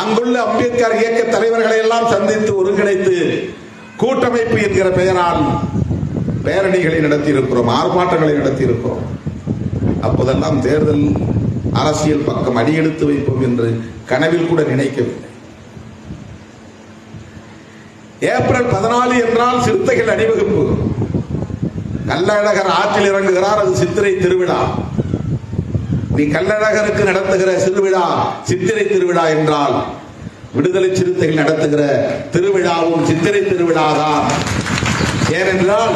அங்குள்ள அம்பேத்கர் இயக்க தலைவர்களை எல்லாம் சந்தித்து ஒருங்கிணைத்து கூட்டமைப்பு என்கிற பெயரால் பேரணிகளை நடத்தியிருக்கிறோம் ஆர்ப்பாட்டங்களை நடத்தியிருக்கிறோம். அப்போதெல்லாம் தேர்தல் அரசியல் பக்கம் அடியெடுத்து வைப்போம் என்று கனவில் கூட நினைக்கவில்லை. ஏப்ரல் பதினாலு என்றால் சிறுத்தைகள் அணிவகுப்பு. கள்ளழகர் ஆற்றில் இறங்குகிறார் அது சித்திரை திருவிழா. நீ கல்லழகருக்கு நடத்துகிற சிறுவிழா சித்திரை திருவிழா என்றால் விடுதலை சிறுத்தைகள் நடத்துகிற திருவிழாவும் சித்திரை திருவிழாதான். ஏனென்றால்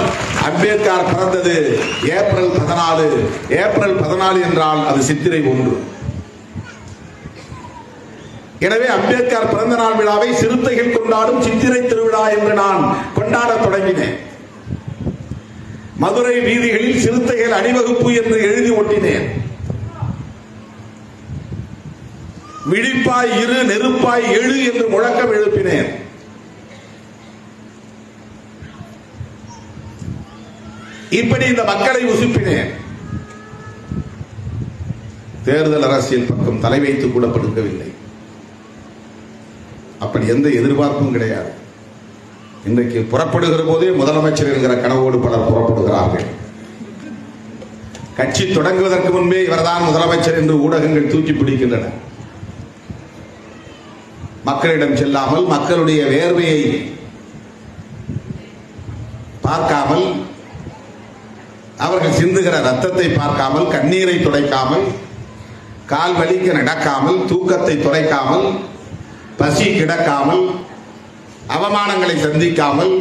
அம்பேத்கர் பிறந்தது ஏப்ரல் பதினாலு. ஏப்ரல் பதினாலு என்றால் அது சித்திரை ஒன்று. எனவே அம்பேத்கர் பிறந்த நாள் விழாவை சிறுத்தைகள் கொண்டாடும் சித்திரை திருவிழா என்று நான் கொண்டாடத் தொடங்கினேன். மதுரை வீதிகளில் சிறுத்தைகள் அணிவகுப்பு என்று எழுதி ஒட்டினேன். விழிப்பாய் இரு நெருப்பாய் எழு என்று முழக்கம் எழுப்பினேன். இப்படி இந்த மக்களை உசுப்பினேன். தேர்தல் அரசியல் பக்கம் தலை வைத்து கூட படுக்கவில்லை. அப்படி எந்த எதிர்பார்ப்பும் கிடையாது. இன்றைக்கு புறப்படுகிற போதே முதலமைச்சர் என்கிற கனவோடு பலர் புறப்படுகிறார்கள். கட்சி தொடங்குவதற்கு முன்பே இவர்தான் முதலமைச்சர் என்று ஊடகங்கள் தூக்கி பிடிக்கின்றன. மக்களிடம் செல்லாமல் மக்களுடைய வேர்வையை பார்க்காமல் அவர்கள் சிந்துகிற ரத்தத்தை பார்க்காமல் கண்ணீரை துடைக்காமல் கால் வலிக்க நடக்காமல் தூக்கத்தை துடைக்காமல் பசி கிடக்காமல் அவமானங்களை சந்திக்காமல்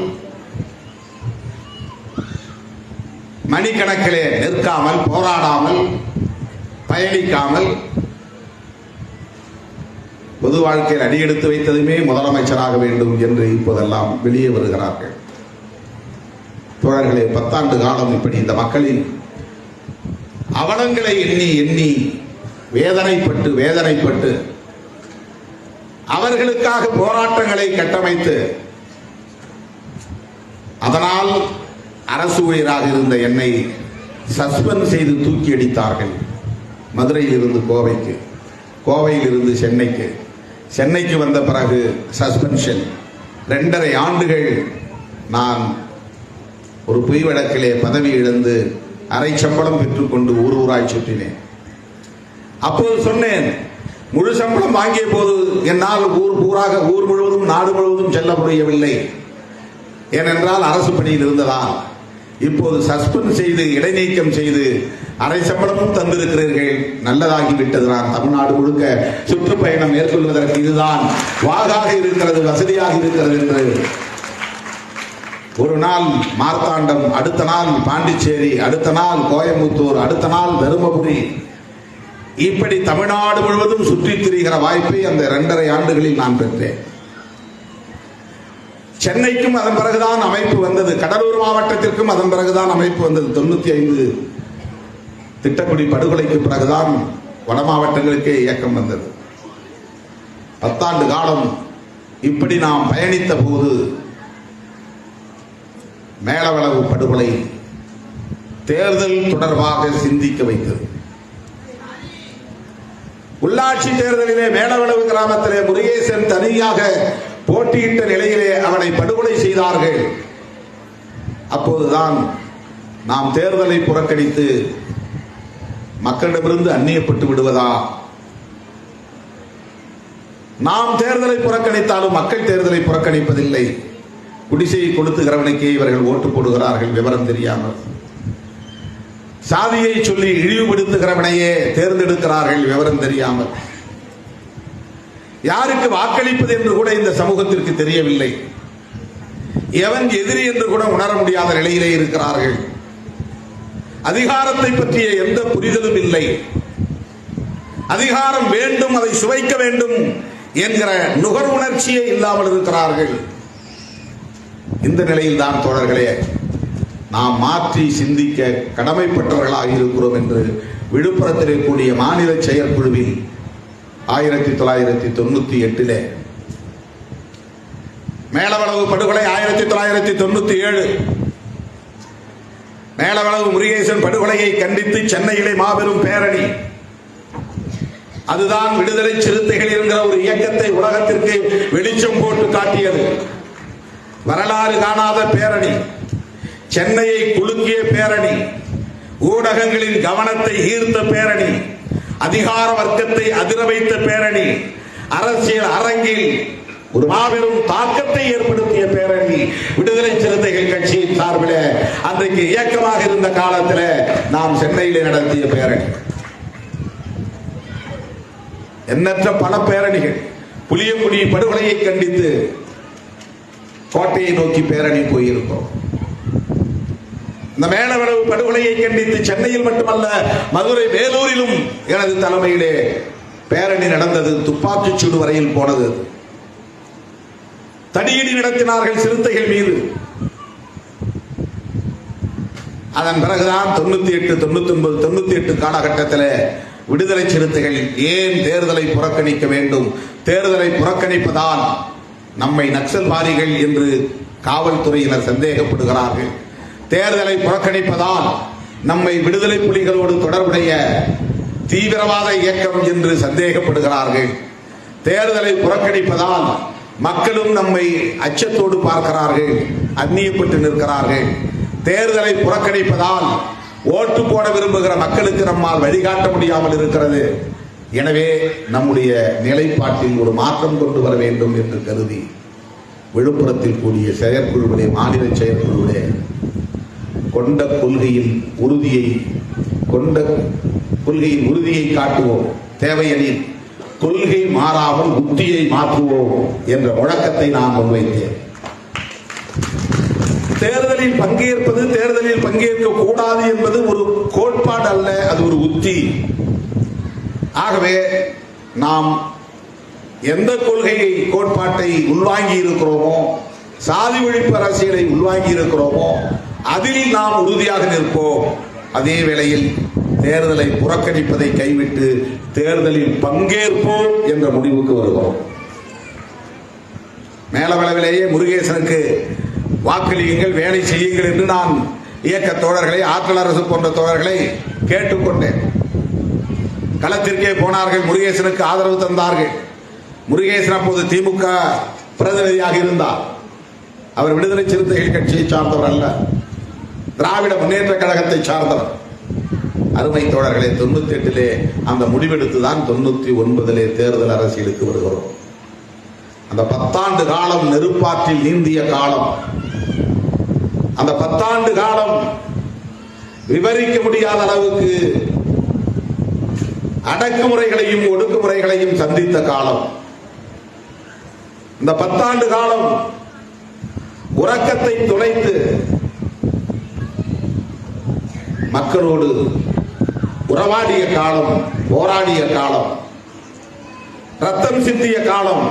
மணிக்கணக்கிலே நிற்காமல் போராடாமல் பயணிக்காமல் பொது வாழ்க்கையில் அடியெடுத்து வைத்ததுமே முதலமைச்சராக வேண்டும் என்று இப்போதெல்லாம் வெளியே வருகிறார்கள். தோழர்களே பத்தாண்டு காலம் இப்படி இந்த மக்களின் அவலங்களை எண்ணி எண்ணி வேதனைப்பட்டு வேதனைப்பட்டு அவர்களுக்காக போராட்டங்களை கட்டமைத்து அதனால் அரசு ஊழியராக இருந்த என்னை சஸ்பெண்ட் செய்து தூக்கி அடித்தார்கள். மதுரையில் இருந்து கோவைக்கு கோவையில் இருந்து சென்னைக்கு. சென்னைக்கு வந்த பிறகு சஸ்பென்ஷன் ரெண்டரை ஆண்டுகள் நான் ஒரு பொய் வழக்கிலே பதவி இழந்து அரை சம்பளம் பெற்றுக்கொண்டு ஊர் ஊராய் சுற்றினேன். அப்போது சொன்னேன் முழு சம்பளம் வாங்கிய போது என்னால் ஊர் ஊராக ஊர் முழுவதும் நாடு முழுவதும் செல்ல முடியவில்லை ஏனென்றால் அரசு பணியில் இருந்ததால் இப்போது சஸ்பெண்ட் செய்து இடைநீக்கம் செய்து அரை சம்பளமும் தந்திருக்கிறீர்கள். நல்லதாகிவிட்டது. நான் தமிழ்நாடு முழுக்க சுற்றுப்பயணம் மேற்கொள்வதற்கு இதுதான் வாகாக இருக்கிறது வசதியாக இருக்கிறது என்று. ஒரு நாள் மார்த்தாண்டம் அடுத்த நாள் பாண்டிச்சேரி அடுத்த நாள் கோயம்புத்தூர் அடுத்த நாள் தருமபுரி. இப்படி தமிழ்நாடு முழுவதும் சுற்றித் திரிகிற வாய்ப்பை அந்த இரண்டரை ஆண்டுகளில் நான் பெற்றேன். சென்னைக்கும் அதன் பிறகுதான் அமைப்பு வந்தது. கடலூர் மாவட்டத்திற்கும் அதன் பிறகுதான் அமைப்பு வந்தது. தொண்ணூத்தி ஐந்து திட்டக்குடி படுகொலைக்கு பிறகுதான் வட மாவட்டங்களுக்கே இயக்கம் வந்தது. பத்தாண்டு காலம் இப்படி நாம் பயணித்த போது மேலவளவு படுகொலை தேர்தல் தொடர்பாக சிந்திக்க வைத்தது. உள்ளாட்சி தேர்தலிலே மேலவளவு கிராமத்திலே முருகேசன் தனியாக போட்டியிட்ட நிலையிலே அவனை படுகொலை செய்தார்கள். அப்போதுதான் நாம் தேர்தலை புறக்கணித்து மக்களிடமிருந்து அந்நியப்பட்டு விடுவதா? நாம் தேர்தலை புறக்கணித்தாலும் மக்கள் தேர்தலை புறக்கணிப்பதில்லை. குடிசையை கொடுத்துகிறவனுக்கே இவர்கள் ஓட்டு போடுகிறார்கள் விவரம் தெரியாமல். சாதியை சொல்லி இழிவுபடுத்துகிறவனையே தேர்ந்தெடுக்கிறார்கள் விவரம் தெரியாமல். யாருக்கு வாக்களிப்பது என்று கூட இந்த சமூகத்திற்கு தெரியவில்லை. எவன் எதிரி என்று கூட உணர முடியாத நிலையிலே இருக்கிறார்கள். அதிகாரத்தை பற்றிய எந்த புரிதலும் இல்லை. அதிகாரம் வேண்டும் அதை சுவைக்க வேண்டும் என்கிற நுகர் உணர்ச்சியே இல்லாமல் இருக்கிறார்கள். இந்த நிலையில் தான் தோழர்களே நாம் மாற்றி சிந்திக்க கடமைப்பட்டவர்களாக இருக்கிறோம் என்று விழுப்புரத்தில் கூடிய மாநில செயற்குழுவில் ஆயிரத்தி தொள்ளாயிரத்தி தொண்ணூத்தி எட்டில். மேலவளவு படுகொலை ஆயிரத்தி தொள்ளாயிரத்தி தொண்ணூத்தி ஏழு. மேலவளவு முருகேசன் படுகொலையை கண்டித்து சென்னையிலே மாபெரும் பேரணி. அதுதான் விடுதலை சிறுத்தைகள் என்கிற ஒரு இயக்கத்தை உலகத்திற்கு வெளிச்சம் போட்டு காட்டியது. வரலாறு காணாத பேரணி. சென்னையை குலுக்கிய பேரணி. ஊடகங்களின் கவனத்தை ஈர்த்த பேரணி. அதிகார வர்க்கத்தை அதிர வைத்த பேரணி அரசியல் அரங்கில் ஒரு மாபெரும் தாக்கத்தை ஏற்படுத்திய பேரணி விடுதலை சிறுத்தைகள் கட்சியின் சார்பில் அன்றைக்கு இயக்கமாக இருந்த காலத்தில் நாம் சென்னையிலே நடத்திய பேரணி. எண்ணற்ற பல பேரணிகள் புளியங்குடி படுகொலையை கண்டித்து கோட்டையை நோக்கி பேரணி போயிருக்கிறோம் இந்த மேலவளவு படுகொலையை கண்டித்து சென்னையில் மட்டுமல்ல மதுரை வேலூரிலும் எனது தலைமையிலே பேரணி நடந்தது துப்பாக்கிச் சூடு வரையில் போனது. தடியடி நடத்தினார்கள் சிறுத்தைகள் மீது. அதன் பிறகுதான் தொண்ணூத்தி எட்டு தொண்ணூத்தி ஒன்பது தொண்ணூத்தி எட்டு காலகட்டத்தில் விடுதலை சிறுத்தைகள் ஏன் தேர்தலை புறக்கணிக்க வேண்டும்? தேர்தலை புறக்கணிப்பதால் நம்மை நக்சல்வாதிகள் என்று காவல்துறையினர் சந்தேகப்படுகிறார்கள். தேர்தலை புறக்கணிப்பதால் நம்மை விடுதலை புலிகளோடு தொடர்புடைய தீவிரவாத இயக்கம் என்று சந்தேகப்படுகிறார்கள். தேர்தலை புறக்கணிப்பதால் மக்களும் நம்மை அச்சத்தோடு பார்க்கிறார்கள் அந்நியப்பட்டு நிற்கிறார்கள். தேர்தலை புறக்கணிப்பதால் ஓட்டு போட விரும்புகிற மக்களுக்கு நம்மால் வழிகாட்ட முடியாமல் இருக்கிறது. எனவே நம்முடைய நிலைப்பாட்டில் ஒரு மாற்றம் கொண்டு வர வேண்டும் என்று கருதி விழுப்புரத்தில் கூடிய செயற்குழுவிலே மாநில செயற்குழுவிலே கொண்ட கொள்கையின் உறுதியை கொண்ட கொள்கையின் உறுதியை காட்டுவோம். தேவையெனில் கொள்கை மாறாமல் உத்தியை மாற்றுவோம் என்ற வழக்கத்தை நான் முன்வைத்தேன். தேர்தலில் பங்கேற்பது தேர்தலில் பங்கேற்க கூடாது என்பது ஒரு கோட்பாடு அல்ல அது ஒரு உத்தி. ஆகவே நாம் எந்த கொள்கையை கோட்பாட்டை உள்வாங்கி இருக்கிறோமோ சாதி ஒழிப்பு அரசியலை உள்வாங்கி இருக்கிறோமோ அதில் நாம் உறுதியாக நிற்போம். அதே வேளையில் தேர்தலை புறக்கணிப்பதை கைவிட்டு தேர்தலில் பங்கேற்போம் என்ற முடிவுக்கு வருகிறோம். மேலவளவிலேயே முருகேசனுக்கு வாக்களியுங்கள் வேலை செய்யுங்கள் என்று நான் இயக்க தோழர்களை ஆற்றல் அரசு போன்ற தோழர்களை கேட்டுக்கொண்டேன். களத்திற்கே போனார்கள் முருகேசனுக்கு ஆதரவு தந்தார்கள். முருகேசன் அப்போது திமுக பிரதிநிதியாக இருந்தார். அவர் விடுதலை சிறுத்தைகள் கட்சியை சார்ந்தவர் அல்ல. திராவிட முன்னேற்ற கழகத்தை சார்ந்தவர். அருமை தோழர்களே தொண்ணூத்தி எட்டிலே அந்த முடிவெடுத்து தான் தொண்ணூத்தி ஒன்பதிலே தேர்தல் அரசியலுக்கு வருகிறோம். அந்த பத்தாண்டு காலம் நெருப்பாற்றில் நீந்திய காலம். அந்த பத்தாண்டு காலம் விவரிக்க முடியாத அளவுக்கு அடக்குமுறைகளையும் ஒடுக்குமுறைகளையும் சந்தித்த காலம். இந்த பத்தாண்டு காலம் உறக்கத்தை துளைத்து மக்களோடு உறவாடிய காலம் போராடிய காலம் ரத்தம் சிந்திய காலம்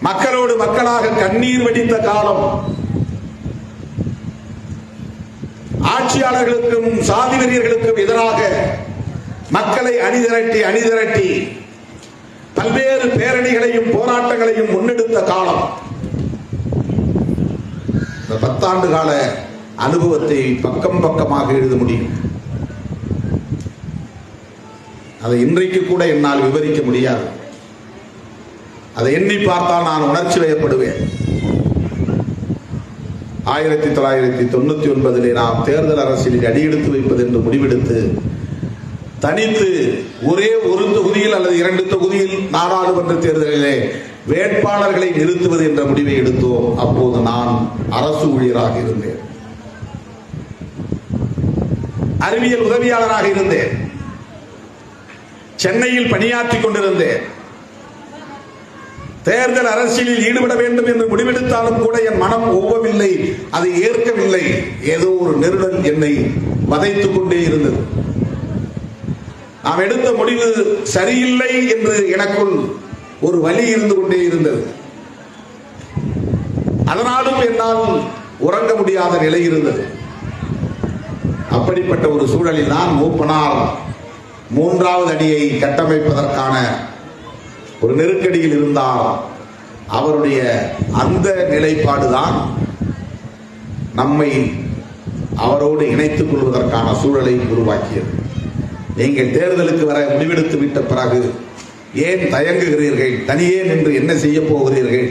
மக்களோடு மக்களாக கண்ணீர் வடித்த காலம் ஆட்சியாளர்களுக்கும் சாதி வெறியர்களுக்கும் எதிராக மக்களை அணிதிரட்டி அணிதிரட்டி பல்வேறு பேரணிகளையும் போராட்டங்களையும் முன்னெடுத்த காலம். இந்த பத்தாண்டு கால அனுபவத்தை பக்கம் பக்கமாக எழுத முடியும். அதை இன்றைக்கு கூட என்னால் விவரிக்க முடியாது. அதை எண்ணி பார்த்தால் நான் உணர்ச்சி வயப்படுவேன் ஆயிரத்தி தொள்ளாயிரத்தி தொண்ணூத்தி ஒன்பதிலே நாம் தேர்தல் அரசியலில் அடியெடுத்து வைப்பது என்று முடிவெடுத்து தனித்து ஒரே ஒரு தொகுதியில் அல்லது இரண்டு தொகுதியில் நாடாளுமன்ற தேர்தலிலே வேட்பாளர்களை நிறுத்துவது என்ற முடிவை எடுத்தோம். அப்போது நான் அரசு ஊழியராக இருந்தேன். அறிவியல் உதவியாளராக இருந்தேன். சென்னையில் பணியாற்றிக் கொண்டிருந்தேன். தேர்தல் அரசியலில் ஈடுபட வேண்டும் என்று முடிவெடுத்தாலும் கூட என் மனம் ஒவ்வவில்லை அதை ஏற்கவில்லை. ஏதோ ஒரு நெருடல் என்னை வதைத்துக் கொண்டே இருந்தது. நாம் எடுத்த முடிவு சரியில்லை என்று எனக்குள் ஒரு வழி இருந்து கொண்டே இருந்தது. அதனாலும் என்னால் உறங்க முடியாத நிலை இருந்தது. அப்படிப்பட்ட ஒரு சூழலில் தான் மூப்பனார் மூன்றாவது அடியை கட்டமைப்பதற்கான ஒரு நெருக்கடியில் இருந்தார். அவருடைய அந்த நிலைப்பாடுதான் நம்மை அவரோடு இணைத்துக் கொள்வதற்கான சூழலை உருவாக்கியது. நீங்கள் தேர்தலுக்கு வர முடிவெடுத்து விட்ட பிறகு ஏன் தயங்குகிறீர்கள்? தனியே நின்று என்ன செய்ய போகிறீர்கள்?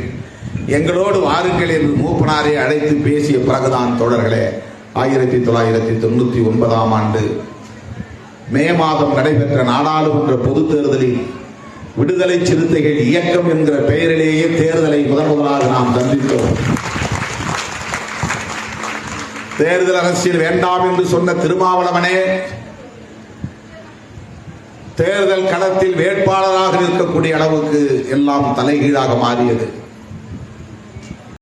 எங்களோடு வாருங்கள் என்று மூப்பனாரை அழைத்து பேசிய பிறகுதான் தோழர்களே ஆயிரத்தி தொள்ளாயிரத்தி தொண்ணூத்தி ஒன்பதாம் ஆண்டு மே மாதம் நடைபெற்ற நாடாளுமன்ற பொதுத் தேர்தலில் விடுதலை சிறுத்தைகள் இயக்கம் என்கிற பெயரிலேயே தேர்தலை முதன் முதலாக நாம் சந்தித்தோம் தேர்தல் அரசியல் வேண்டாம் என்று சொன்ன திருமாவளவனே தேர்தல் களத்தில் வேட்பாளராக இருக்கக்கூடிய அளவுக்கு எல்லாம் தலைகீழாக மாறியது.